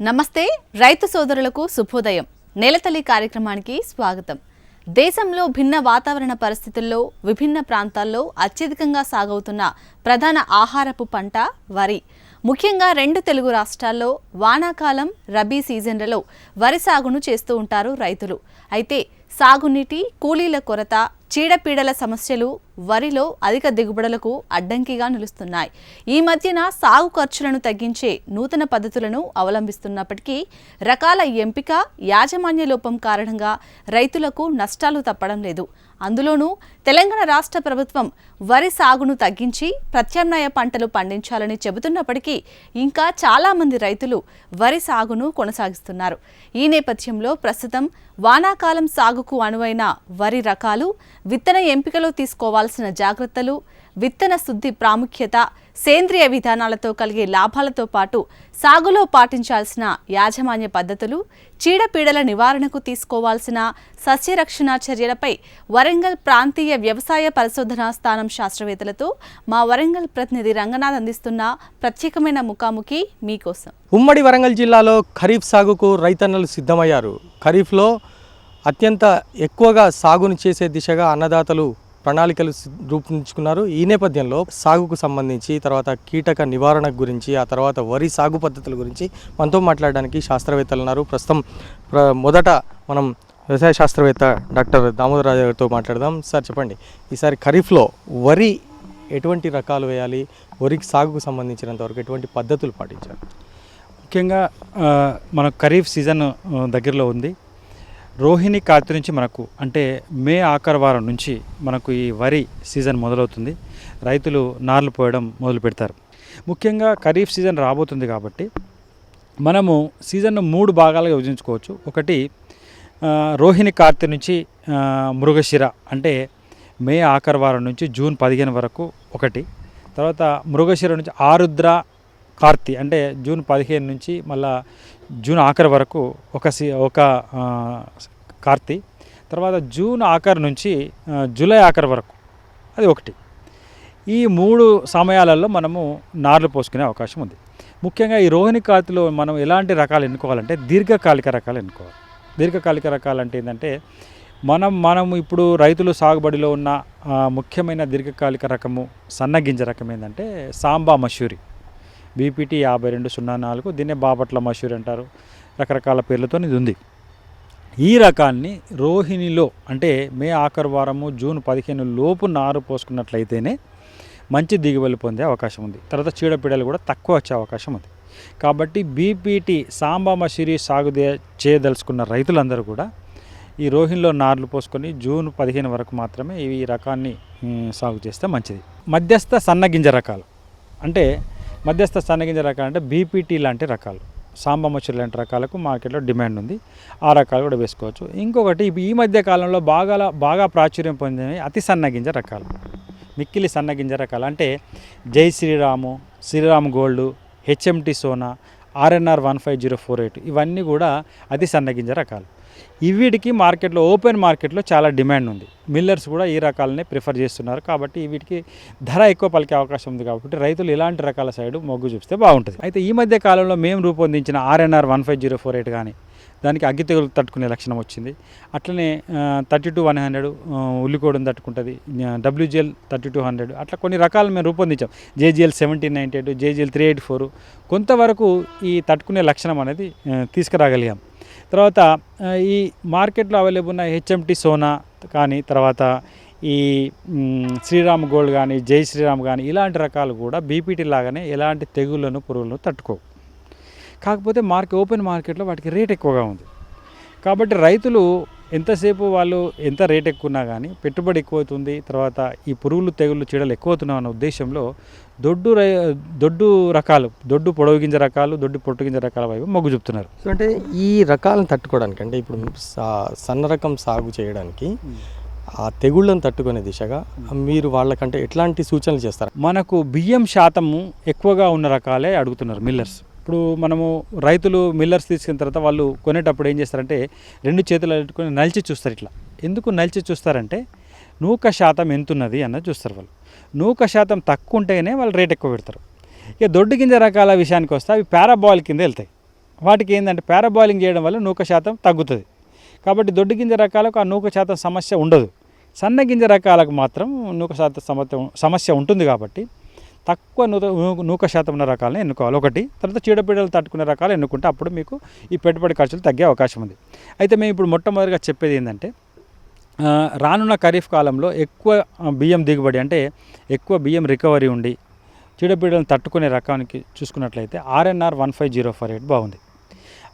నమస్తే రైతు సోదరులకు శుభోదయం. నేలతల్లి కార్యక్రమానికి స్వాగతం. దేశంలో భిన్న వాతావరణ పరిస్థితుల్లో విభిన్న ప్రాంతాల్లో అత్యధికంగా సాగవుతున్న ప్రధాన ఆహారపు పంట వరి. ముఖ్యంగా రెండు తెలుగు రాష్ట్రాల్లో వానాకాలం రబీ సీజన్లలో వరి సాగును చేస్తూ ఉంటారు రైతులు. అయితే సాగునీటి కూలీల కొరత చీడపీడల సమస్యలు వరిలో అధిక దిగుబడులకు అడ్డంకిగా నిలుస్తున్నాయి. ఈ మధ్యన సాగు ఖర్చులను తగ్గించే నూతన పద్ధతులను అవలంబిస్తున్నప్పటికీ రకాల ఎంపిక యాజమాన్య లోపం కారణంగా రైతులకు నష్టాలు తప్పడం లేదు. అందులోనూ తెలంగాణ రాష్ట్ర ప్రభుత్వం వరి సాగును తగ్గించి ప్రత్యామ్నాయ పంటలు పండించాలని చెబుతున్నప్పటికీ ఇంకా చాలామంది రైతులు వరి సాగును కొనసాగిస్తున్నారు. ఈ నేపథ్యంలో ప్రస్తుతం వానాకాలం సాగుకు అనువైన వరి రకాలు విత్తన ఎంపికలో తీసుకోవాల్సిన జాగ్రత్తలు విత్తన శుద్ధి ప్రాముఖ్యత సేంద్రియ విధానాలతో కలిగే లాభాలతో పాటు సాగులో పాటించాల్సిన యాజమాన్య పద్ధతులు చీడపీడల నివారణకు తీసుకోవాల్సిన సస్యరక్షణ చర్యలపై వరంగల్ ప్రాంతీయ వ్యవసాయ పరిశోధనా స్థానం శాస్త్రవేత్తలతో మా వరంగల్ ప్రతినిధి రంగనాథ్ అందిస్తున్న ప్రత్యేకమైన ముఖాముఖి మీకోసం. ఉమ్మడి వరంగల్ జిల్లాలో ఖరీఫ్ సాగుకు రైతన్నలు సిద్ధమయ్యారు. ఖరీఫ్లో అత్యంత ఎక్కువగా సాగును చేసే దిశగా అన్నదాతలు ప్రణాళికలు రూపొందించుకున్నారు. ఈ నేపథ్యంలో సాగుకు సంబంధించి తర్వాత కీటక నివారణ గురించి ఆ తర్వాత వరి సాగు పద్ధతుల గురించి మనతో మాట్లాడడానికి శాస్త్రవేత్తలు ఉన్నారు. ప్రస్తుతం ప్ర- మొదట మనం వ్యవసాయ శాస్త్రవేత్త డాక్టర్ దామోదర్ రాజు గారితో మాట్లాడదాం. సార్ చెప్పండి. ఈసారి ఖరీఫ్లో వరి ఎటువంటి రకాలు వేయాలి? వరికి సాగుకు సంబంధించినంత వరకు ఎటువంటి పద్ధతులు పాటించాలి? ముఖ్యంగా మన ఖరీఫ్ సీజన్ దగ్గరలో ఉంది. రోహిణి కార్తీ నుంచి మనకు అంటే మే ఆఖరి వారం నుంచి మనకు ఈ వరి సీజన్ మొదలవుతుంది. రైతులు నార్లు పోయడం మొదలు పెడతారు. ముఖ్యంగా ఖరీఫ్ సీజన్ రాబోతుంది కాబట్టి మనము సీజన్ను మూడు భాగాలుగా విభజించుకోవచ్చు. ఒకటి రోహిణి కార్తీ నుంచి మృగశిర అంటే మే ఆఖరి వారం నుంచి జూన్ పదిహేను వరకు ఒకటి. తర్వాత మృగశిర నుంచి ఆరుద్ర కార్తీ అంటే జూన్ పదిహేను నుంచి మళ్ళా జూన్ ఆఖరి వరకు ఒక సి ఒక కార్తీ. తర్వాత జూన్ ఆఖరి నుంచి జూలై ఆఖరి వరకు. అది ఒకటి. ఈ మూడు సమయాలలో మనము నార్లు పోసుకునే అవకాశం ఉంది. ముఖ్యంగా ఈ రోహిణి కార్తీలో మనం ఎలాంటి రకాలు ఎన్నుకోవాలంటే దీర్ఘకాలిక రకాలు ఎన్నుకోవాలి. దీర్ఘకాలిక రకాలు అంటే ఏంటంటే మనం మనం ఇప్పుడు రైతులు సాగుబడిలో ఉన్న ముఖ్యమైన దీర్ఘకాలిక రకము సన్నగింజ రకం ఏంటంటే సాంబా మషూరి. బీపీటీ యాభై రెండు సున్నా నాలుగు దీన్నే బాపట్ల మషూరి అంటారు. రకరకాల పేర్లతో ఇది ఉంది. ఈ రకాన్ని రోహిణిలో అంటే మే ఆఖరు వారము జూన్ పదిహేను లోపు నారు పోసుకున్నట్లయితేనే మంచి దిగుబడులు పొందే అవకాశం ఉంది. తర్వాత చీడపీడలు కూడా తక్కువ వచ్చే అవకాశం ఉంది. కాబట్టి బీపీటీ సాంబా మసూరి సాగు చేయదలుచుకున్న రైతులందరూ కూడా ఈ రోహిణిలో నార్లు పోసుకొని జూన్ పదిహేను వరకు మాత్రమే ఈ రకాన్ని సాగు చేస్తే మంచిది. మధ్యస్థ సన్నగింజ రకాలు. అంటే మధ్యస్థ సన్నగింజ రకాలు అంటే బీపీటీ లాంటి రకాలు. సాంబ లాంటి రకాలకు మార్కెట్లో డిమాండ్ ఉంది. ఆ రకాలు కూడా వేసుకోవచ్చు. ఇంకొకటి ఈ మధ్య కాలంలో బాగా బాగా ప్రాచుర్యం పొందినవి అతి సన్నగింజ రకాలు. మిక్కిలి సన్నగింజ రకాలు. అంటే Jai Sriram Sriram gold HMT Sona RNR one five zero four eight ఇవన్నీ కూడా అతి సన్నగింజ రకాలు. వీటికి మార్కెట్లో ఓపెన్ మార్కెట్లో చాలా డిమాండ్ ఉంది. మిల్లర్స్ కూడా ఈ రకాలనే ప్రిఫర్ చేస్తున్నారు కాబట్టి వీటికి ధర ఎక్కువ పలికే అవకాశం ఉంది కాబట్టి రైతులు ఇలాంటి రకాల సైడ్ మొగ్గు చూపిస్తే బాగుంటుంది. అయితే ఈ మధ్య కాలంలో మేము రూపొందించిన RNR one five zero four eight కానీ దానికి అగ్గి తెగులు తట్టుకునే లక్షణం వచ్చింది. అట్లనే థర్టీ టూ వన్ హండ్రెడ్ ఉల్లికోడని తట్టుకుంటుంది డబ్ల్యూజిఎల్ థర్టీ టూ హండ్రెడ్ అట్లా కొన్ని రకాలు మేము రూపొందించాం. JGL seventeen ninety eight JGL three eight four కొంతవరకు ఈ తట్టుకునే లక్షణం అనేది తీసుకురాగలిగాం. తర్వాత ఈ మార్కెట్లో అవైలబుల్ ఉన్న హెచ్ఎంటి సోనా కానీ తర్వాత ఈ శ్రీరామ్ గోల్డ్ కానీ జై శ్రీరామ్ కానీ ఇలాంటి రకాలు కూడా బీపీటీ లాగానే ఎలాంటి తెగుళ్ళను పురుగులను తట్టుకోవు. కాకపోతే మార్కెట్ ఓపెన్ మార్కెట్లో వాటికి రేట్ ఎక్కువగా ఉంది. కాబట్టి రైతులు ఎంతసేపు వాళ్ళు ఎంత రేట్ ఎక్కువ ఉన్నా కానీ పెట్టుబడి ఎక్కువ అవుతుంది తర్వాత ఈ పురుగులు తెగుళ్ళు చీడలు ఎక్కువ అవుతున్నావు అన్న ఉద్దేశంలో దొడ్డు రై దొడ్డు రకాలు దొడ్డు పొడవు గింజ రకాలు దొడ్డు పొట్టు గింజ రకాల వైపు మొగ్గు చూపుతున్నారు. అంటే ఈ రకాలను తట్టుకోవడానికి అంటే ఇప్పుడు సన్న రకం సాగు చేయడానికి ఆ తెగుళ్ళను తట్టుకునే దిశగా మీరు వాళ్ళకంటే ఎట్లాంటి సూచనలు చేస్తారు? మనకు బియ్యం శాతము ఎక్కువగా ఉన్న రకాలే అడుగుతున్నారు మిల్లర్స్. ఇప్పుడు మనము రైతులు మిల్లర్స్ తీసుకున్న తర్వాత వాళ్ళు కొనేటప్పుడు ఏం చేస్తారంటే రెండు చేతులు పెట్టుకొని నలిచి చూస్తారు ఇట్లా. ఎందుకు నలిచి చూస్తారంటే నూక శాతం ఎంతున్నది అన్నది చూస్తారు వాళ్ళు. నూక శాతం తక్కువ ఉంటేనే వాళ్ళు రేట్ ఎక్కువ పెడతారు. ఇక దొడ్డు గింజ రకాల విషయానికి వస్తే అవి పారాబాయిల్ కింద వెళ్తాయి. వాటికి ఏంటంటే పారాబాయిలింగ్ చేయడం వల్ల నూక శాతం తగ్గుతుంది. కాబట్టి దొడ్డు గింజ రకాలకు ఆ నూక శాతం సమస్య ఉండదు. సన్న గింజ రకాలకు మాత్రం నూక శాతం సమస్య సమస్య ఉంటుంది కాబట్టి తక్కువ నూత నూ- నూక శాతం ఉన్న రకాలను ఎన్నుకోవాలి. ఒకటి తర్వాత చీడపీడలు తట్టుకునే రకాలు ఎన్నుకుంటే అప్పుడు మీకు ఈ పెట్టుబడి ఖర్చులు తగ్గే అవకాశం ఉంది. అయితే మేము ఇప్పుడు మొట్టమొదటిగా చెప్పేది ఏంటంటే రానున్న ఖరీఫ్ కాలంలో ఎక్కువ బియ్యం దిగుబడి అంటే ఎక్కువ బియ్యం రికవరీ ఉండి చీడపీడలను తట్టుకునే రకానికి చూసుకున్నట్లయితే RNR one five zero four eight బాగుంది.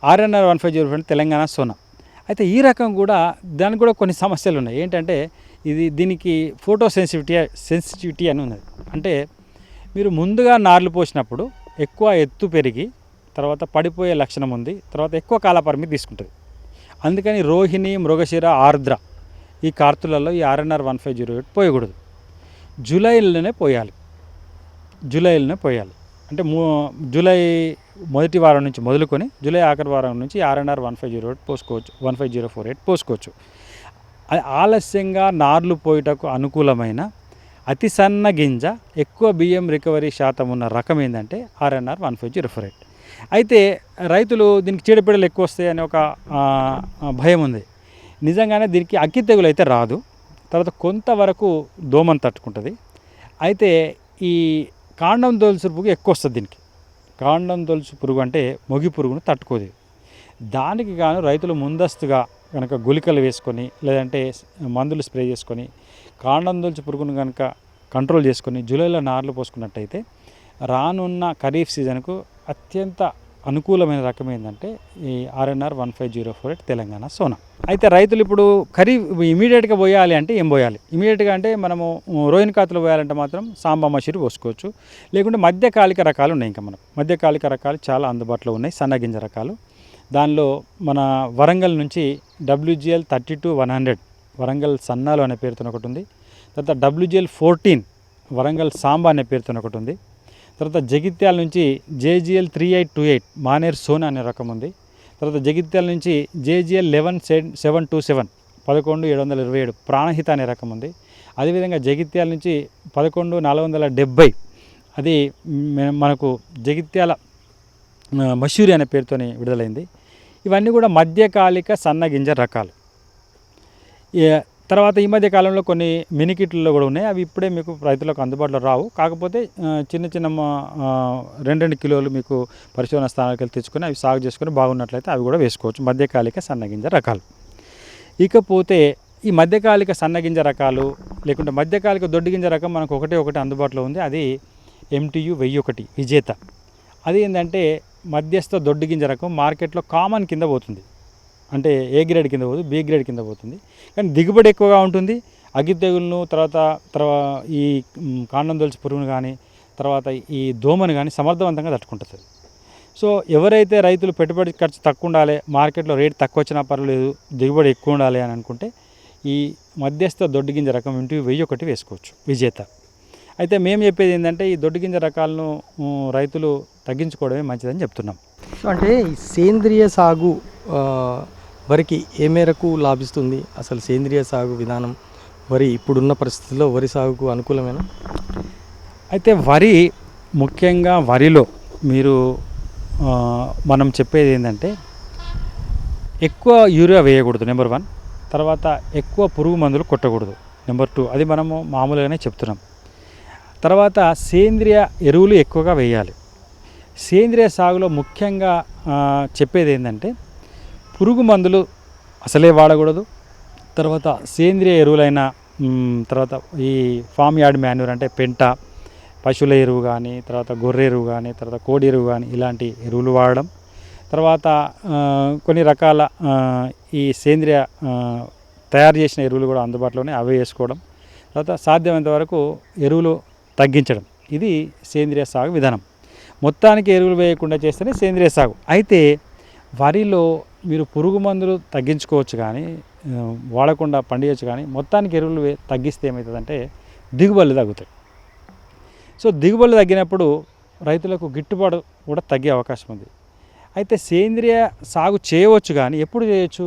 RNR one five zero four Telangana Sona. అయితే ఈ రకం కూడా దానికి కూడా కొన్ని సమస్యలు ఉన్నాయి. ఏంటంటే ఇది దీనికి ఫోటో సెన్సిటివిటీ సెన్సిటివిటీ అని ఉన్నది. అంటే మీరు ముందుగా నార్లు పోసినప్పుడు ఎక్కువ ఎత్తు పెరిగి తర్వాత పడిపోయే లక్షణం ఉంది. తర్వాత ఎక్కువ కాల పరిమితి తీసుకుంటుంది. అందుకని రోహిణి మృగశిర ఆర్ద్ర ఈ కార్తులలో ఈ RNR one five zero eight పోయకూడదు. జూలైలోనే పోయాలి. జూలైలోనే పోయాలి. అంటే మూ జూలై మొదటి వారం నుంచి మొదలుకొని జూలై ఆఖరి వారం నుంచి RNR one five zero eight పోసుకోవచ్చు. One five zero four eight పోసుకోవచ్చు. అది ఆలస్యంగా నార్లు పోయిటకు అనుకూలమైన అతి సన్న గింజ ఎక్కువ బియ్యం రికవరీ శాతం ఉన్న రకం ఏంటంటే RNR one five zero four eight. అయితే రైతులు దీనికి చీడపీడలు ఎక్కువ వస్తాయని ఒక భయం ఉంది. నిజంగానే దీనికి అగ్గి తెగులు అయితే రాదు. తర్వాత కొంతవరకు దోమను తట్టుకుంటుంది. అయితే ఈ కాండం తొలుసు పురుగు ఎక్కువ వస్తుంది దీనికి. కాండం తొలుసు పురుగు అంటే మొగి పురుగును తట్టుకోదు. దానికి గాను రైతులు ముందస్తుగా కనుక గుళికలు వేసుకొని లేదంటే మందులు స్ప్రే చేసుకొని కాండం తొలుచు పురుగును కనుక కంట్రోల్ చేసుకొని జూలైలో నార్లు పోసుకున్నట్టయితే రానున్న ఖరీఫ్ సీజన్కు అత్యంత అనుకూలమైన రకం ఏంటంటే ఈ RNR one five zero four eight Telangana Sona. అయితే రైతులు ఇప్పుడు ఖరీఫ్ ఇమీడియట్గా పోయాలి అంటే ఏం పోయాలి? ఇమీడియట్గా అంటే మనము రోహిణి కాతులు పోయాలంటే మాత్రం సాంబా మసూరి పోసుకోవచ్చు. లేకుంటే మధ్యకాలిక రకాలు ఉన్నాయి ఇంకా మనకు. మధ్యకాలిక రకాలు చాలా అందుబాటులో ఉన్నాయి సన్నగింజ రకాలు. దానిలో మన వరంగల్ నుంచి WGL thirty two one hundred Warangal సన్నాలు అనే పేరుతో ఒకటి ఉంది. తర్వాత డబ్ల్యూజిఎల్ ఫోర్టీన్ వరంగల్ సాంబా అనే పేరుతో ఒకటి ఉంది. తర్వాత జగిత్యాల నుంచి JGL three eight two eight Maner Sona అనే రకం ఉంది. తర్వాత జగిత్యాల నుంచి JGL eleven seven two seven పదకొండు ఏడు వందల ఇరవై ఏడు ప్రాణహిత అనే రకం ఉంది. అదేవిధంగా జగిత్యాల నుంచి పదకొండు నాలుగు వందల డెబ్బై అది మనకు జగిత్యాల మషూరి అనే పేరుతోని విడుదలైంది. ఇవన్నీ కూడా మధ్యకాలిక సన్నగింజ రకాలు. తర్వాత ఈ మధ్య కాలంలో కొన్ని మినికిట్లలో కూడా ఉన్నాయి. అవి ఇప్పుడే మీకు రైతులకు అందుబాటులో రావు. కాకపోతే చిన్న చిన్న రెండు రెండు కిలోలు మీకు పరిశోధన స్థానాలకు వెళ్ళి తెచ్చుకొని అవి సాగు చేసుకొని బాగున్నట్లయితే అవి కూడా వేసుకోవచ్చు. మధ్యకాలిక సన్నగింజ రకాలు. ఇకపోతే ఈ మధ్యకాలిక సన్నగింజ రకాలు లేకుంటే మధ్యకాలిక దొడ్డిగింజ రకం మనకు ఒకటే ఒకటి అందుబాటులో ఉంది. అది ఎంటీయు వెయ్యి ఒకటి విజేత. అది ఏంటంటే మధ్యస్థ దొడ్డిగింజ రకం మార్కెట్లో కామన్ కింద పోతుంది. అంటే ఏ గ్రేడ్ కింద పోదు బి గ్రేడ్ కింద పోతుంది. కానీ దిగుబడి ఎక్కువగా ఉంటుంది. అగ్గి తెగులను తర్వాత తర్వాత ఈ కాండం దొలిచి పురుగును కానీ తర్వాత ఈ దోమను కానీ సమర్థవంతంగా తట్టుకుంటుంది. సో ఎవరైతే రైతులు పెట్టుబడి ఖర్చు తక్కువ ఉండాలి మార్కెట్లో రేట్ తక్కువ వచ్చినా పర్వాలేదు దిగుబడి ఎక్కువ ఉండాలి అని అనుకుంటే ఈ మధ్యస్థ దొడ్డు గింజ రకం ఇంటి వెయ్యి ఒకటి వేసుకోవచ్చు విజేత. అయితే మేము చెప్పేది ఏంటంటే ఈ దొడ్డు గింజ రకాలను రైతులు తగ్గించుకోవడమే మంచిదని చెప్తున్నాం. సో అంటే సేంద్రియ సాగు వరికి ఏ మేరకు లాభిస్తుంది? అసలు సేంద్రియ సాగు విధానం వరి ఇప్పుడున్న పరిస్థితుల్లో వరి సాగుకు అనుకూలమేనా? అయితే వరి ముఖ్యంగా వరిలో మీరు మనం చెప్పేది ఏంటంటే ఎక్కువ యూరియా వేయకూడదు నెంబర్ వన్. తర్వాత ఎక్కువ పురుగు మందులు కొట్టకూడదు నెంబర్ టూ. అది మనము మామూలుగానే చెప్తున్నాం. తర్వాత సేంద్రియ ఎరువులు ఎక్కువగా వేయాలి. సేంద్రియ సాగులో ముఖ్యంగా చెప్పేది ఏంటంటే పురుగు మందులు అసలే వాడకూడదు. తర్వాత సేంద్రియ ఎరువులైన తర్వాత ఈ ఫామ్ యార్డ్ మాన్యూర్ అంటే పెంట పశువుల ఎరువు కానీ తర్వాత గొర్రె ఎరువు కానీ తర్వాత కోడి ఎరువు కానీ ఇలాంటి ఎరువులు వాడడం. తర్వాత కొన్ని రకాల ఈ సేంద్రియ తయారు చేసిన ఎరువులు కూడా అందుబాటులోనే అవే వేసుకోవడం. తర్వాత సాధ్యమైనంత వరకు ఎరువులు తగ్గించడం. ఇది సేంద్రియ సాగు విధానం. మొత్తానికి ఎరువులు వేయకుండా చేస్తేనే సేంద్రియ సాగు. అయితే వరిలో మీరు పురుగు మందులు తగ్గించుకోవచ్చు కానీ వాడకుండా పండియచ్చు కానీ మొత్తానికి ఎరువులు తగ్గిస్తే ఏమవుతుందంటే దిగుబడులు తగ్గుతాయి. సో దిగుబడులు తగ్గినప్పుడు రైతులకు గిట్టుబాటు కూడా తగ్గే అవకాశం ఉంది. అయితే సేంద్రియ సాగు చేయవచ్చు కానీ ఎప్పుడు చేయొచ్చు?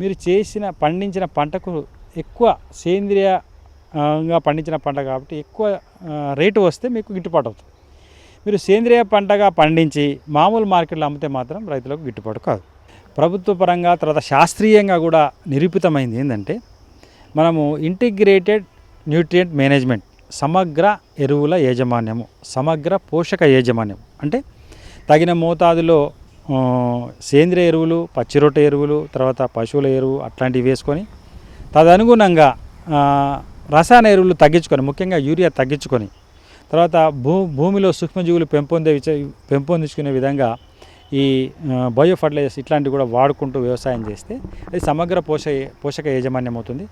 మీరు చేసిన పండించిన పంటకు ఎక్కువ సేంద్రియంగా పండించిన పంట కాబట్టి ఎక్కువ రేటు వస్తే మీకు గిట్టుబాటు అవుతుంది. మీరు సేంద్రియ పంటగా పండించి మామూలు మార్కెట్లో అమ్మితే మాత్రం రైతులకు గిట్టుబాటు కాదు. ప్రభుత్వ పరంగా తర్వాత శాస్త్రీయంగా కూడా నిరూపితమైంది ఏంటంటే మనము ఇంటిగ్రేటెడ్ న్యూట్రియంట్ మేనేజ్మెంట్ సమగ్ర ఎరువుల యాజమాన్యము సమగ్ర పోషక యాజమాన్యం. అంటే తగిన మోతాదులో సేంద్రియ ఎరువులు పచ్చిరొట్ట ఎరువులు తర్వాత పశువుల ఎరువు అట్లాంటివి వేసుకొని తదనుగుణంగా రసాయన ఎరువులు తగ్గించుకొని ముఖ్యంగా యూరియా తగ్గించుకొని తర్వాత భూ భూమిలో సూక్ష్మజీవులు పెంపొందే పెంపొందించుకునే విధంగా ఈ బయో ఫర్టిలైజర్స్ ఇట్లాంటివి కూడా వాడుకుంటూ వ్యవసాయం చేస్తే అది సమగ్ర పోష పోషక యాజమాన్యం అవుతుంది.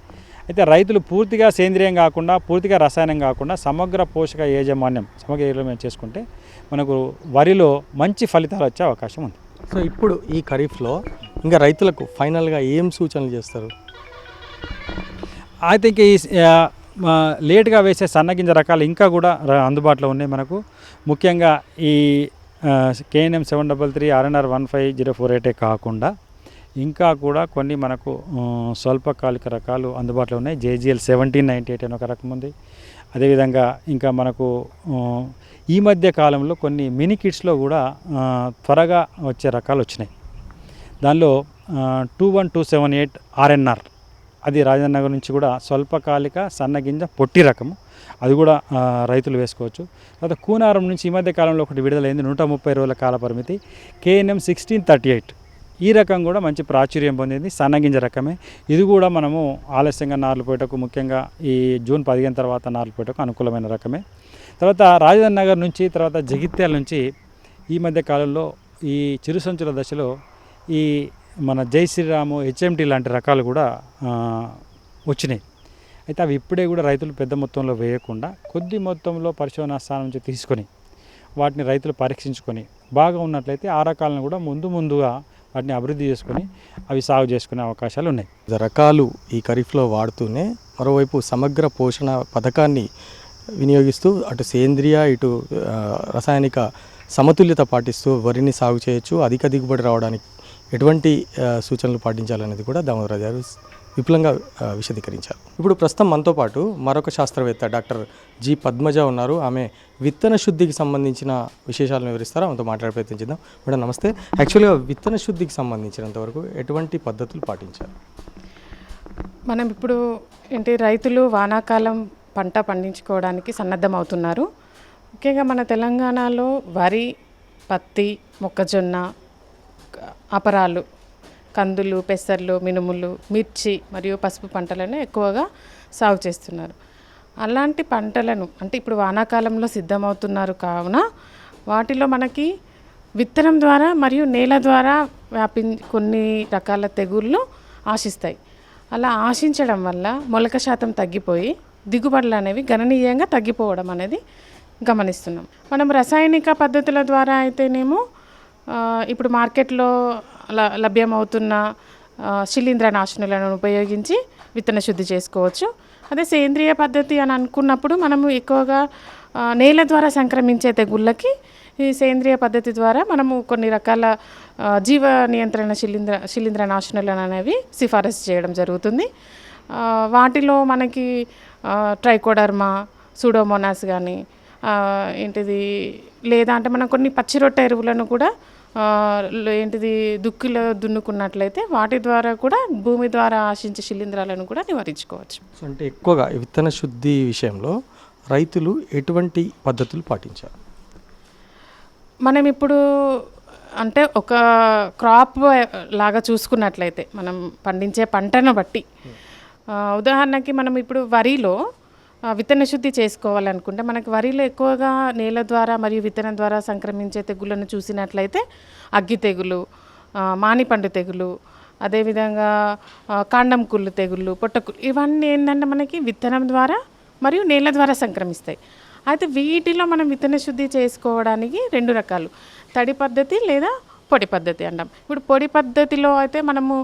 అయితే రైతులు పూర్తిగా సేంద్రియం కాకుండా పూర్తిగా రసాయనం కాకుండా సమగ్ర పోషక యాజమాన్యం సమగ్ర యాజమాన్యం చేసుకుంటే మనకు వరిలో మంచి ఫలితాలు వచ్చే అవకాశం ఉంది. సో ఇప్పుడు ఈ ఖరీఫ్లో ఇంకా రైతులకు ఫైనల్గా ఏం సూచనలు చేస్తారు? ఐ థింక్ ఈ లేట్గా వేసే సన్నగింజ రకాలు ఇంకా కూడా అందుబాటులో ఉన్నాయి మనకు. ముఖ్యంగా ఈ KNM seven double three RNR one five zero four ఎయిటే కాకుండా ఇంకా కూడా కొన్ని మనకు స్వల్పకాలిక రకాలు అందుబాటులో ఉన్నాయి. జేజీఎల్ సెవెంటీన్ నైంటీ ఎయిట్ అని ఒక రకం ఉంది. అదేవిధంగా ఇంకా మనకు ఈ మధ్య కాలంలో కొన్ని మినీ కిట్స్లో కూడా త్వరగా వచ్చే రకాలు వచ్చినాయి. దానిలో two one two seven eight RNR అది రాజేంద్ర నగర్ నుంచి కూడా స్వల్పకాలిక సన్నగింజ పొట్టి రకము. అది కూడా రైతులు వేసుకోవచ్చు. తర్వాత కూనారం నుంచి ఈ మధ్య కాలంలో ఒకటి విడుదలైంది నూట ముప్పై రోజుల కాల పరిమితి. KNM sixteen thirty eight. ఈ రకం కూడా మంచి ప్రాచుర్యం పొందింది. సన్నగింజ రకమే. ఇది కూడా మనము ఆలస్యంగా నార్లు పోయటకు ముఖ్యంగా ఈ జూన్ పదిహేను తర్వాత నార్లు పోయటకు అనుకూలమైన రకమే. తర్వాత రాజధాని నగర్ నుంచి తర్వాత జగిత్యాల నుంచి ఈ మధ్య కాలంలో ఈ చిరు సంచుల దశలో ఈ మన జై శ్రీరాము హెచ్ఎంటీ లాంటి రకాలు కూడా వచ్చినాయి. అయితే అవి ఇప్పుడే కూడా రైతులు పెద్ద మొత్తంలో వేయకుండా కొద్ది మొత్తంలో పరిశోధనా స్థానం నుంచి తీసుకొని వాటిని రైతులు పరీక్షించుకొని బాగా ఉన్నట్లయితే ఆ రకాలను కూడా ముందు ముందుగా వాటిని అభివృద్ధి చేసుకొని అవి సాగు చేసుకునే అవకాశాలు ఉన్నాయి. రకాలు ఈ ఖరీఫ్లో వాడుతూనే మరోవైపు సమగ్ర పోషణ పథకాన్ని వినియోగిస్తూ అటు సేంద్రియ ఇటు రసాయనిక సమతుల్యత పాటిస్తూ వరిని సాగు చేయొచ్చు. అధిక దిగుబడి రావడానికి ఎటువంటి సూచనలు పాటించాలనేది కూడా దామోదరాజు గారు విపులంగా విశదీకరించారు. ఇప్పుడు ప్రస్తుతం మనతో పాటు మరొక శాస్త్రవేత్త డాక్టర్ జి పద్మజ ఉన్నారు. ఆమె విత్తన శుద్ధికి సంబంధించిన విశేషాలను వివరిస్తారు? ఆమెతో మాట్లాడే ప్రయత్నం చేద్దాం. మేడం నమస్తే. యాక్చువల్గా విత్తన శుద్ధికి సంబంధించినంత వరకు ఎటువంటి పద్ధతులు పాటించారు? మనం ఇప్పుడు ఏంటి రైతులు వానాకాలం పంట పండించుకోవడానికి సన్నద్ధమవుతున్నారు. ముఖ్యంగా మన తెలంగాణలో వరి పత్తి మొక్కజొన్న అపరాలు కందులు పెసర్లు మినుములు మిర్చి మరియు పసుపు పంటలను ఎక్కువగా సాగు చేస్తున్నారు. అలాంటి పంటలను అంటే ఇప్పుడు వానాకాలంలో సిద్ధమవుతున్నారు కావున వాటిలో మనకి విత్తనం ద్వారా మరియు నేల ద్వారా వ్యాపి కొన్ని రకాల తెగుళ్ళు ఆశిస్తాయి. అలా ఆశించడం వల్ల మొలక శాతం తగ్గిపోయి దిగుబడులు అనేవి గణనీయంగా తగ్గిపోవడం అనేది గమనిస్తున్నాం. మనం రసాయనిక పద్ధతుల ద్వారా అయితేనేమో ఇప్పుడు మార్కెట్లో లభ్యమవుతున్న ఆ, శిలీంద్ర నాశనులను ఉపయోగించి విత్తన శుద్ధి చేసుకోవచ్చు. అదే సేంద్రియ పద్ధతి అని అనుకున్నప్పుడు మనము ఎక్కువగా నేల ద్వారా సంక్రమించే తెగుళ్ళకి ఈ సేంద్రియ పద్ధతి ద్వారా మనము కొన్ని రకాల జీవ నియంత్రణ శిలీంద్ర శిలీంద్ర నాశనులను అనేవి సిఫారసు చేయడం జరుగుతుంది. వాటిలో మనకి ట్రైకోడర్మా సూడోమోనాస్ కానీ ఏంటిది లేదా అంటే మనం కొన్ని పచ్చి రొట్టె ఎరువులను కూడా ఏంటిది దుక్కిలో దున్నుకున్నట్లయితే వాటి ద్వారా కూడా భూమి ద్వారా ఆశించే శిలీంధ్రాలను కూడా నివారించుకోవచ్చు. అంటే ఎక్కువగా విత్తన శుద్ధి విషయంలో రైతులు ఎటువంటి పద్ధతులు పాటించారు? మనం ఇప్పుడు అంటే ఒక క్రాప్ లాగా చూసుకున్నట్లయితే మనం పండించే పంటను బట్టి. ఉదాహరణకి మనం ఇప్పుడు వరిలో విత్తన శుద్ధి చేసుకోవాలనుకుంటే మనకి వరిలో ఎక్కువగా నేల ద్వారా మరియు విత్తనం ద్వారా సంక్రమించే తెగుళ్ళను చూసినట్లయితే అగ్గి తెగులు మానిపండు తెగులు అదేవిధంగా కాండం కుళ్ళు తెగుళ్ళు పొట్టకుళ్ళు ఇవన్నీ ఏంటంటే మనకి విత్తనం ద్వారా మరియు నేల ద్వారా సంక్రమిస్తాయి. అయితే వీటిలో మనం విత్తన శుద్ధి చేసుకోవడానికి రెండు రకాలు. తడి పద్ధతి లేదా పొడి పద్ధతి అంటాం. ఇప్పుడు పొడి పద్ధతిలో అయితే మనము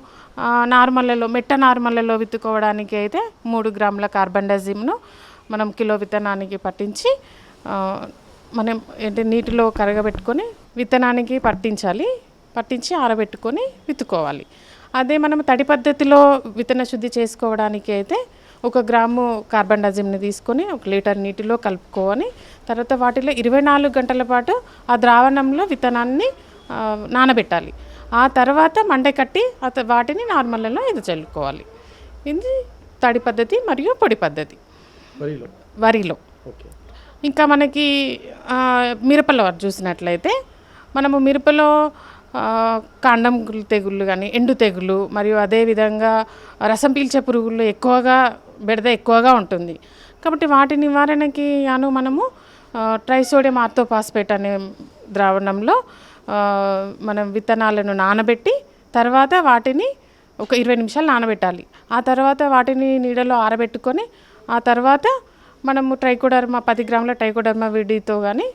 నార్మల్లలో మెట్ట నార్మల్లలో విత్తుకోవడానికి అయితే మూడు గ్రాముల కార్బన్ డైజిమ్ను మనం కిలో విత్తనానికి పట్టించి మనం ఏంటి నీటిలో కరగబెట్టుకొని విత్తనానికి పట్టించాలి. పట్టించి ఆరబెట్టుకొని విత్తుకోవాలి. అదే మనం తడి పద్ధతిలో విత్తన శుద్ధి చేసుకోవడానికి అయితే ఒక గ్రాము కార్బన్ డైజిమ్ని తీసుకొని ఒక లీటర్ నీటిలో కలుపుకొని తర్వాత వాటిలో ఇరవై నాలుగు గంటల పాటు ఆ ద్రావణంలో విత్తనాన్ని నానబెట్టాలి. ఆ తర్వాత మండే కట్టి వాటిని నార్మల్లో ఇది చల్లుకోవాలి. ఇది తడి పద్ధతి మరియు పొడి పద్ధతి. వరిలో? ఇంకా మనకి మిరపలో చూసినట్లయితే మనము మిరపలో కాండం తెగుళ్ళు కానీ ఎండు తెగులు మరియు అదేవిధంగా రసం పీల్చే పురుగులు ఎక్కువగా బెడద ఎక్కువగా ఉంటుంది. కాబట్టి వాటి నివారణకి గాను మనము ట్రైసోడియం ఆర్థోపాస్పేట్ అనే ద్రావణంలో మనం విత్తనాలను నానబెట్టి తర్వాత వాటిని ఒక ఇరవై నిమిషాలు నానబెట్టాలి. ఆ తర్వాత వాటిని నీడలో ఆరబెట్టుకొని ఆ తర్వాత మనము ట్రైకోడర్మా పది గ్రాముల ట్రైకోడర్మా విడితో కానీ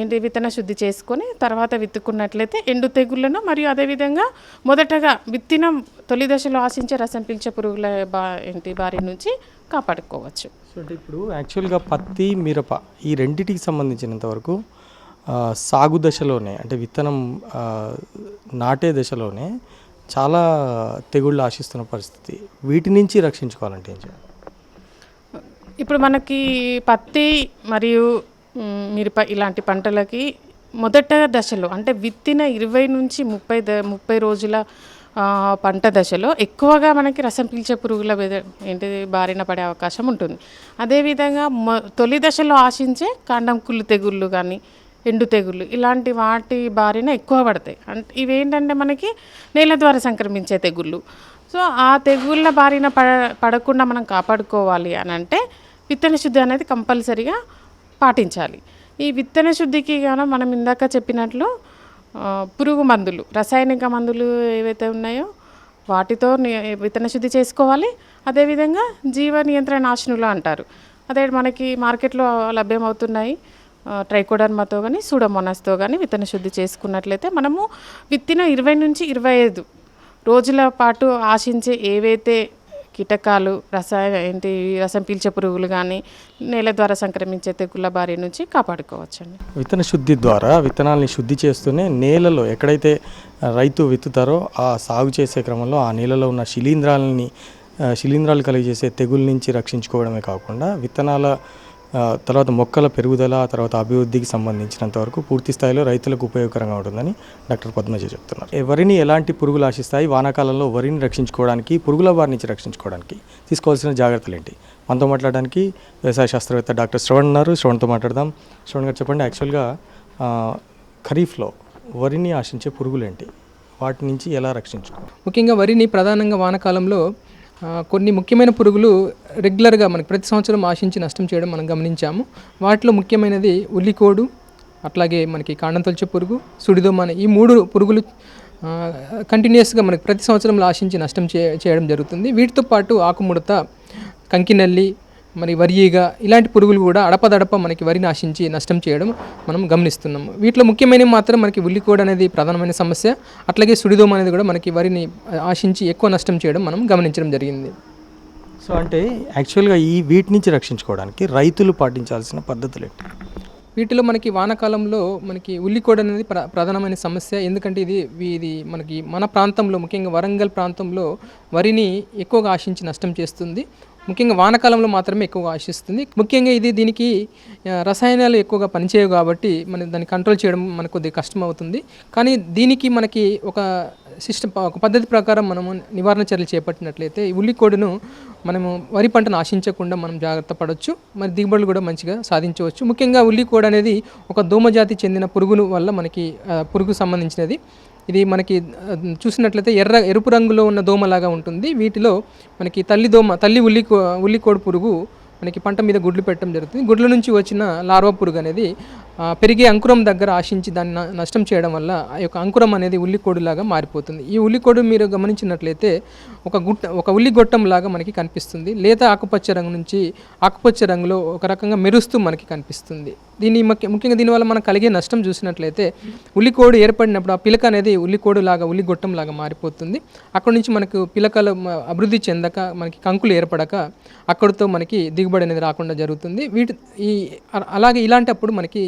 ఏంటి విత్తన శుద్ధి చేసుకొని తర్వాత విత్తుకున్నట్లయితే ఎండు తెగుళ్ళను మరియు అదేవిధంగా మొదటగా విత్తిన తొలి దశలో ఆశించే రసం పీల్చే పురుగుల బా ఏంటి బారి నుంచి కాపాడుకోవచ్చు. సో ఇప్పుడు యాక్చువల్గా పత్తి మిరప ఈ రెండిటికి సంబంధించినంత వరకు సాగు దశలోనే అంటే విత్తనం నాటే దశలోనే చాలా తెగుళ్ళు ఆశిస్తున్న పరిస్థితి. వీటి నుంచి రక్షించుకోవాలంటే ఏం చేయాలి? ఇప్పుడు మనకి పత్తి మరియు మిరప ఇలాంటి పంటలకి మొదట దశలో అంటే విత్తిన ఇరవై నుంచి ముప్పై ద ముప్పై రోజుల పంట దశలో ఎక్కువగా మనకి రసం పీల్చే పురుగుల బెద- బారిన పడే అవకాశం ఉంటుంది. అదేవిధంగా మొ తొలి దశలో ఆశించే కాండం కుళ్ళు తెగుళ్ళు కానీ ఎండు తెగుళ్ళు ఇలాంటి వాటి బారిన ఎక్కువ పడతాయి. అంటే ఇవేంటంటే మనకి నేల ద్వారా సంక్రమించే తెగుళ్ళు. సో ఆ తెగుళ్ళ బారిన పడ పడకుండా మనం కాపాడుకోవాలి అని అంటే విత్తన శుద్ధి అనేది కంపల్సరిగా పాటించాలి. ఈ విత్తన శుద్ధికి గాను మనం ఇందాక చెప్పినట్లు పురుగు మందులు రసాయనిక మందులు ఏవైతే ఉన్నాయో వాటితో విత్తన శుద్ధి చేసుకోవాలి. అదేవిధంగా జీవ నియంత్రణ నాశనులు అంటారు. అదే మనకి మార్కెట్లో లభ్యమవుతున్నాయి. ట్రైకోడర్మాతో కానీ సూడమోనస్తో కానీ విత్తన శుద్ధి చేసుకున్నట్లయితే మనము విత్తిన ఇరవై నుంచి ఇరవై ఐదు రోజుల పాటు ఆశించే ఏవైతే కీటకాలు రసాయన ఏంటి రసం పీల్చే పురుగులు కానీ నేల ద్వారా సంక్రమించే తెగుళ్ళ బారి నుంచి కాపాడుకోవచ్చండి. విత్తన శుద్ధి ద్వారా విత్తనాల్ని శుద్ధి చేస్తూనే నేలలో ఎక్కడైతే రైతు విత్తుతారో ఆ సాగు చేసే క్రమంలో ఆ నేలలో ఉన్న శిలీంధ్రాలని శిలీంధ్రాలు కలిగజేసే తెగుళ్ళ నుంచి రక్షించుకోవడమే కాకుండా విత్తనాల తర్వాత మొక్కల పెరుగుదల తర్వాత అభివృద్ధికి సంబంధించినంత వరకు పూర్తి స్థాయిలో రైతులకు ఉపయోగకరంగా ఉంటుందని డాక్టర్ పద్మజ చెప్తున్నారు. వరిని ఎలాంటి పురుగులు ఆశిస్తాయి? వానాకాలంలో వరిని రక్షించుకోవడానికి పురుగుల బారి నుంచి రక్షించుకోవడానికి తీసుకోవాల్సిన జాగ్రత్తలు ఏంటి మనతో మాట్లాడడానికి వ్యవసాయ శాస్త్రవేత్త డాక్టర్ శ్రవణ్ ఉన్నారు. శ్రవణ్తో మాట్లాడదాం. శ్రవణ్ గారు చెప్పండి యాక్చువల్గా ఖరీఫ్లో వరిని ఆశించే పురుగులు ఏంటి వాటి నుంచి ఎలా రక్షించుకోవాలి? ముఖ్యంగా వరిని ప్రధానంగా వానాకాలంలో కొన్ని ముఖ్యమైన పురుగులు రెగ్యులర్గా మనకి ప్రతి సంవత్సరం ఆశించి నష్టం చేయడం మనం గమనించాము. వాటిలో ముఖ్యమైనది ఉల్లికోడు అట్లాగే మనకి కాండం తొలిచే పురుగు సుడిదోమన ఈ మూడు పురుగులు కంటిన్యూస్గా మనకి ప్రతి సంవత్సరంలో ఆశించి నష్టం చే చేయడం జరుగుతుంది. వీటితో పాటు ఆకుముడత కంకినల్లి మరి వరియీగ ఇలాంటి పురుగులు కూడా అడపదడప మనకి వరిని ఆశించి నష్టం చేయడం మనం గమనిస్తున్నాము వీటిలో ముఖ్యమైనవి మాత్రం మనకి ఉల్లికోడ్ అనేది ప్రధానమైన సమస్య. అట్లాగే సుడిదోమ అనేది కూడా మనకి వరిని ఆశించి ఎక్కువ నష్టం చేయడం మనం గమనించడం జరిగింది. సో అంటే యాక్చువల్గా ఈ వీటి నుంచి రక్షించుకోవడానికి రైతులు పాటించాల్సిన పద్ధతులు ఏంటి వీటిలో మనకి వానాకాలంలో మనకి ఉల్లికోడ్ అనేది ప్ర ప్రధానమైన సమస్య. ఎందుకంటే ఇది ఇది మనకి మన ప్రాంతంలో ముఖ్యంగా వరంగల్ ప్రాంతంలో వరిని ఎక్కువగా ఆశించి నష్టం చేస్తుంది. ముఖ్యంగా వానకాలంలో మాత్రమే ఎక్కువగా ఆశిస్తుంది. ముఖ్యంగా ఇది దీనికి రసాయనాలు ఎక్కువగా పనిచేయవు కాబట్టి మనం దాన్ని కంట్రోల్ చేయడం మనకు కొద్దిగా కష్టం అవుతుంది కానీ దీనికి మనకి ఒక సిస్టమ్ ఒక పద్ధతి ప్రకారం మనము నివారణ చర్యలు చేపట్టినట్లయితే ఈ ఉల్లికోడును మనము వరి పంటను ఆశించకుండా మనం జాగ్రత్త పడవచ్చు మరి దిగుబడులు కూడా మంచిగా సాధించవచ్చు. ముఖ్యంగా ఉల్లికోడ అనేది ఒక దోమజాతి చెందిన పురుగును వల్ల మనకి పురుగు సంబంధించినది. ఇది మనకి చూసినట్లయితే ఎర్ర ఎరుపు రంగులో ఉన్న దోమలాగా ఉంటుంది. వీటిలో మనకి తల్లి దోమ తల్లి ఉల్లి కో- ఉల్లికోడు పురుగు మనకి పంట మీద గుడ్లు పెట్టడం జరుగుతుంది. గుడ్ల నుంచి వచ్చిన లార్వా పురుగు అనేది పెరిగే అంకురం దగ్గర ఆశించి దాన్ని నష్టం చేయడం వల్ల ఆ యొక్క అంకురం అనేది ఉల్లికోడులాగా మారిపోతుంది. ఈ ఉల్లికోడు మీరు గమనించినట్లయితే ఒక గుట్ట ఒక ఉల్లిగొట్టం లాగా మనకి కనిపిస్తుంది. లేత ఆకుపచ్చ రంగు నుంచి ఆకుపచ్చ రంగులో ఒక రకంగా మెరుస్తూ మనకి కనిపిస్తుంది. దీని ముఖ్యంగా దీనివల్ల మనకు కలిగే నష్టం చూసినట్లయితే ఉల్లికోడు ఏర్పడినప్పుడు ఆ పిలక అనేది ఉల్లికోడు లాగా ఉల్లిగొట్టం లాగా మారిపోతుంది. అక్కడ నుంచి మనకు పిలకలు అభివృద్ధి చెందక మనకి కంకులు ఏర్పడక అక్కడితో మనకి దిగుబడి అనేది రాకుండా జరుగుతుంది. వీటి ఈ అలాగే ఇలాంటప్పుడు మనకి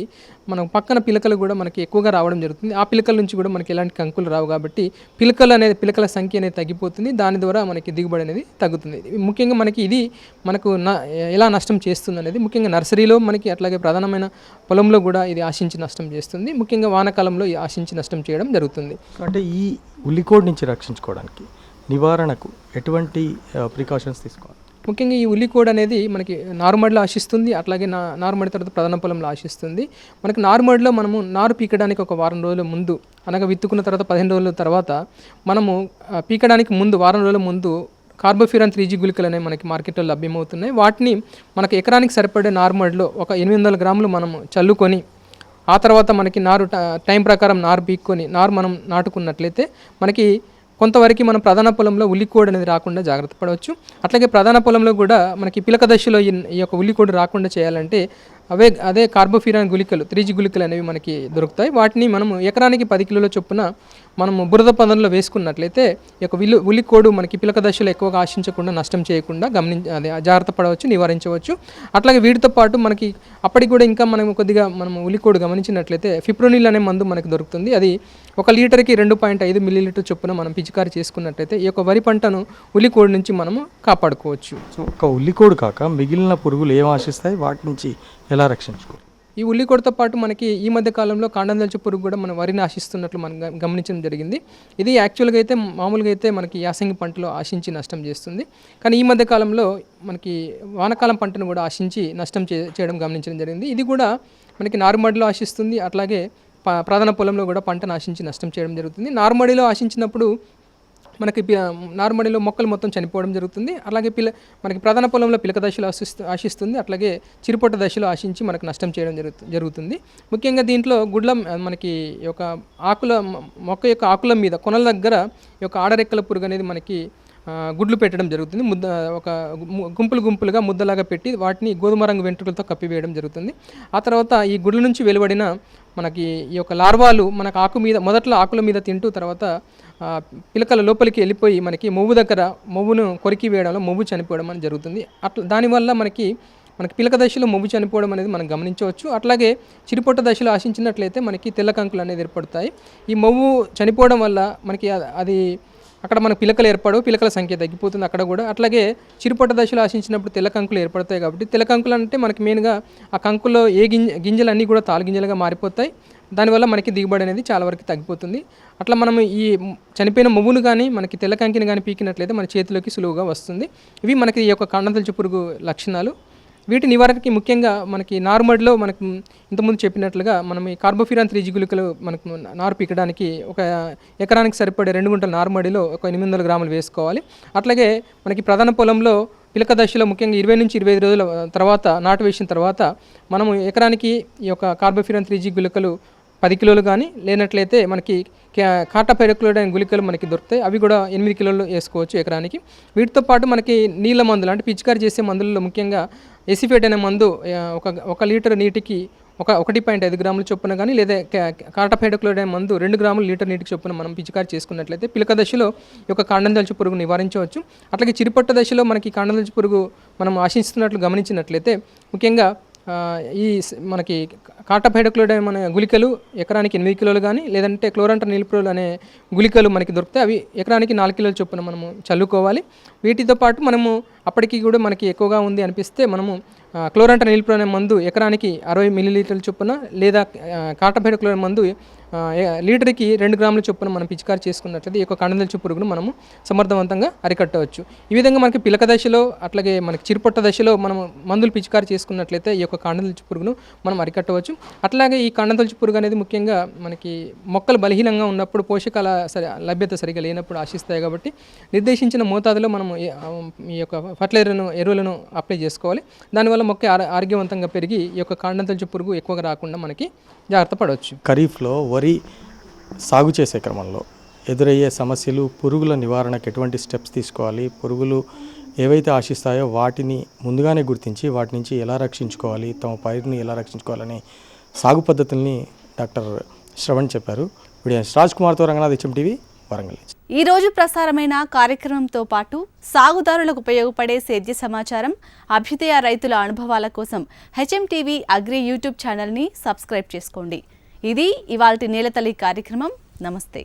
మనం పక్కన పిలకలు కూడా మనకి ఎక్కువగా రావడం జరుగుతుంది. ఆ పిలకల నుంచి కూడా మనకి ఎలాంటి కంకులు రావు కాబట్టి పిలకలు అనేది పిలకల సంఖ్య అనేది తగ్గిపోతుంది. దాని ద్వారా మనకి దిగుబడి అనేది తగ్గుతుంది. ముఖ్యంగా మనకి ఇది మనకు న ఎలా నష్టం చేస్తుంది అనేది ముఖ్యంగా నర్సరీలో మనకి అట్లాగే ప్రధానమైన పొలంలో కూడా ఇది ఆశించి నష్టం చేస్తుంది. ముఖ్యంగా వానాకాలంలో ఈ ఆశించి నష్టం చేయడం జరుగుతుంది. అంటే ఈ ఉల్లికోడ్ నుంచి రక్షించుకోవడానికి నివారణకు ఎటువంటి ప్రికాషన్స్ తీసుకోవాలి? ముఖ్యంగా ఈ ఉల్లి కోడ్ అనేది మనకి నారుమడిలో ఆశిస్తుంది అట్లాగే నా నారుమడి తర్వాత ప్రధాన పొలంలో ఆశిస్తుంది. మనకి నారుమడిలో మనము నారు పీకడానికి ఒక వారం రోజుల ముందు అనగా విత్తుకున్న తర్వాత పదిహేను రోజుల తర్వాత మనము పీకడానికి ముందు వారం రోజుల ముందు కార్బోఫిరాన్ త్రీ జీ గుళికలు అనేవి మనకి మార్కెట్లో లభ్యమవుతున్నాయి. వాటిని మనకి ఎకరానికి సరిపడే నారుమడిలో ఒక ఎనిమిది వందల గ్రాములు మనము చల్లుకొని ఆ తర్వాత మనకి నారు ట- టైం ప్రకారం నారు పీక్కొని నారు మనం నాటుకున్నట్లయితే మనకి కొంతవరకు మనం ప్రధాన పొలంలో ఉల్లికోడ్ అనేది రాకుండా జాగ్రత్త పడవచ్చు. అట్లాగే ప్రధాన పొలంలో కూడా మనకి పిలక దశలో ఈ యొక్క ఉల్లికోడ్ రాకుండా చేయాలంటే అవే అదే కార్బోఫిరాన్ గుళికలు త్రీజీ గులికలు గుళికలు అనేవి మనకి దొరుకుతాయి. వాటిని మనము ఎకరానికి పది కిలోల చొప్పున మనము బురద పదంలో వేసుకున్నట్లయితే ఈ యొక్క విలు ఉలికోడు మనకి పిలక దశలో ఎక్కువగా ఆశించకుండా నష్టం చేయకుండా గమనించ అదే జాగ్రత్త పడవచ్చు నివారించవచ్చు. అట్లాగే వీటితో పాటు మనకి అప్పటికి కూడా ఇంకా మనం కొద్దిగా మనం ఉలికోడు గమనించినట్లయితే ఫిప్రోనిల్ అనే మందు మనకి దొరుకుతుంది. అది ఒక లీటర్కి రెండు పాయింట్ ఐదు మిల్లీలీటర్ చొప్పున మనం పిచికారి చేసుకున్నట్లయితే ఈ యొక్క వరి పంటను ఉలికోడు నుంచి మనము కాపాడుకోవచ్చు. సో ఒక ఉల్లికోడు కాక మిగిలిన పురుగులు ఏం ఆశిస్తాయి? వాటి నుంచి ఎలా రక్షించుకోవాలి ఈ ఉల్లికొడతో పాటు మనకి ఈ మధ్య కాలంలో కాండందల్చు పురుగు కూడా మన వరిని ఆశిస్తున్నట్లు మనం గమనించడం జరిగింది. ఇది యాక్చువల్గా అయితే మామూలుగా అయితే మనకి యాసంగి పంటలో ఆశించి నష్టం చేస్తుంది. కానీ ఈ మధ్య కాలంలో మనకి వానకాలం పంటను కూడా ఆశించి నష్టం చే చేయడం గమనించడం జరిగింది. ఇది కూడా మనకి నారుమడిలో ఆశిస్తుంది. అట్లాగే ప- ప్రధాన పొలంలో కూడా పంటను ఆశించి నష్టం చేయడం జరుగుతుంది. నార్మడిలో ఆశించినప్పుడు మనకి పి- నారుమడిలో మొక్కలు మొత్తం చనిపోవడం జరుగుతుంది. అలాగే పిల్ల మనకి ప్రధాన పొలంలో పిలక దశలో ఆశిస్తు ఆశిస్తుంది. అట్లాగే చిరుపొట్ట దశలో ఆశించి మనకు నష్టం చేయడం జరుగుతు జరుగుతుంది. ముఖ్యంగా దీంట్లో గుడ్ల మనకి యొక్క ఆకుల మొక్క యొక్క ఆకుల మీద కొనల దగ్గర ఈ యొక్క ఆడరెక్కల పురుగు అనేది మనకి గుడ్లు పెట్టడం జరుగుతుంది. ముద్ద ఒక గుంపులు గుంపులుగా ముద్దలాగా పెట్టి వాటిని గోధుమ రంగు వెంట్రుకలతో కప్పివేయడం జరుగుతుంది. ఆ తర్వాత ఈ గుడ్ల నుంచి వెలువడిన మనకి ఈ యొక్క లార్వాలు మనకు ఆకు మీద మొదట్లో ఆకుల మీద తింటూ తర్వాత పిలకల లోపలికి వెళ్ళిపోయి మనకి మొవ్వు దగ్గర మొవ్వును కొరికి వేయడంలో మొవ్వు చనిపోవడం అనేది జరుగుతుంది. అట్లా దానివల్ల మనకి మనకి పిలక దశలో మొవ్వు చనిపోవడం అనేది మనం గమనించవచ్చు. అట్లాగే చిరుపొట్ట దశలో ఆశించినట్లయితే మనకి తెల్ల కంకులు అనేది ఏర్పడతాయి. ఈ మొవ్వు చనిపోవడం వల్ల మనకి అది అక్కడ మనకు పిలకలు ఏర్పడవు పిలకల సంఖ్య తగ్గిపోతుంది అక్కడ కూడా. అట్లాగే చిరుపొట్ట దశలో ఆశించినప్పుడు తెల్ల కంకులు ఏర్పడతాయి కాబట్టి తెల్ల కంకులు అంటే మనకి మెయిన్గా ఆ కంకులో ఏ గింజ గింజలు అన్నీ కూడా తాలు గింజలుగా మారిపోతాయి. దానివల్ల మనకి దిగుబడి అనేది చాలా వరకు తగ్గిపోతుంది. అట్లా మనం ఈ చనిపోయిన మువ్వును కానీ మనకి తెల్లకంకిని కానీ పీకినట్లయితే మన చేతిలోకి సులువుగా వస్తుంది. ఇవి మనకి ఈ యొక్క కండతలుచు పురుగు లక్షణాలు. వీటి నివారణకి ముఖ్యంగా మనకి నార్మడ్లో మనకు ఇంతకుముందు చెప్పినట్లుగా మనం ఈ కార్బోఫిరాన్ త్రీ గుళికలు మనకు నారు పీకడానికి ఒక ఎకరానికి సరిపడే రెండు గుంటల నారుమడిలో ఒక ఎనిమిది వందల గ్రాములు వేసుకోవాలి. అట్లాగే మనకి ప్రధాన పొలంలో పిలక దశలో ముఖ్యంగా ఇరవై నుంచి ఇరవై ఐదు రోజుల తర్వాత నాటు వేసిన తర్వాత మనము ఎకరానికి ఈ యొక్క కార్బోఫిరాన్ త్రీ జీ గుళికలు పది కిలోలు కానీ లేనట్లయితే మనకి కాటా కాటాపైరక్లోడ్ అనే గుళికలు మనకి దొరుకుతాయి. అవి కూడా ఎనిమిది కిలోలు వేసుకోవచ్చు ఎకరానికి. వీటితో పాటు మనకి నీళ్ళ మందులు అంటే పిచికారి చేసే మందులలో ముఖ్యంగా ఎసిఫేట్ అనే మందు ఒక ఒక లీటర్ నీటికి ఒక ఒకటి పాయింట్ ఐదు గ్రాముల చొప్పున కానీ లేదా కాటపైడక్లోడ్ అనే మందు రెండు గ్రాములు లీటర్ నీటికి చొప్పున మనం పిచికారి చేసుకున్నట్లయితే పిలక దశలో యొక్క కాండందల్చు పురుగు నివారించవచ్చు. అట్లాగే చిరుపట్ట దశలో మనకి కాండందల్చు పురుగు మనం ఆశిస్తున్నట్లు గమనించినట్లయితే ముఖ్యంగా ఈ మనకి కాటపైడక్లోడ్ మన గుళికలు ఎకరానికి ఎనిమిది కిలోలు కానీ లేదంటే క్లోరంటర్ నిలిప్రోల్ అనే గుళికలు మనకి దొరుకుతాయి. అవి ఎకరానికి నాలుగు కిలోల చొప్పున మనము చల్లుకోవాలి. వీటితో పాటు మనము అప్పటికి కూడా మనకి ఎక్కువగా ఉంది అనిపిస్తే మనము క్లోరంట క్లోరంటర్ అనే మందు ఎకరానికి అరవై మిల్లీలీటర్ల చొప్పున లేదా కాటపైడక్లోడ్ మందు లీటర్కి రెండు గ్రాముల చొప్పున మనం పిచికారి చేసుకున్నట్లయితే ఈ యొక్క కండదల్చు పురుగును మనము సమర్థవంతంగా అరికట్టవచ్చు. ఈ విధంగా మనకి పిలక దశలో అట్లాగే మనకి చిరుపొట్ట దశలో మనం మందులు పిచికారి చేసుకున్నట్లయితే ఈ యొక్క కాండదల్చు పురుగును మనం అరికట్టవచ్చు. అట్లాగే ఈ కాండదల్చు పురుగు అనేది ముఖ్యంగా మనకి మొక్కలు బలహీనంగా ఉన్నప్పుడు పోషకాల సరి లభ్యత సరిగా లేనప్పుడు ఆశిస్తాయి కాబట్టి నిర్దేశించిన మోతాదులో మనం ఈ- ఈ యొక్క ఫర్టిలైజర్ను ఎరువులను అప్లై చేసుకోవాలి. దానివల్ల మొక్క ఆరోగ్యవంతంగా పెరిగి ఈ యొక్క కాండంతల్చు పురుగు ఎక్కువగా రాకుండా మనకి జాగ్రత్త పడవచ్చు. ఖరీఫ్లో వరి సాగు చేసే క్రమంలో ఎదురయ్యే సమస్యలు పురుగుల నివారణకు ఎటువంటి స్టెప్స్ తీసుకోవాలి పురుగులు ఏవైతే ఆశిస్తాయో వాటిని ముందుగానే గుర్తించి వాటి నుంచి ఎలా రక్షించుకోవాలి తమ పైరుని ఎలా రక్షించుకోవాలని సాగు పద్ధతుల్ని డాక్టర్ శ్రవణ్ చెప్పారు. వీడియో రాజ్ కుమార్తో రంగనాథ్ హెచ్ఎం టీవీ వరంగల్. ఈరోజు ప్రసారమైన కార్యక్రమంతో పాటు సాగుదారులకు ఉపయోగపడే సేద్య సమాచారం అభ్యుదయ రైతుల అనుభవాల కోసం హెచ్ఎం టీవీ అగ్రి యూట్యూబ్ ఛానల్ని సబ్స్క్రైబ్ చేసుకోండి. ఇది ఇవాల్టి నేలతల్లి కార్యక్రమం. నమస్తే.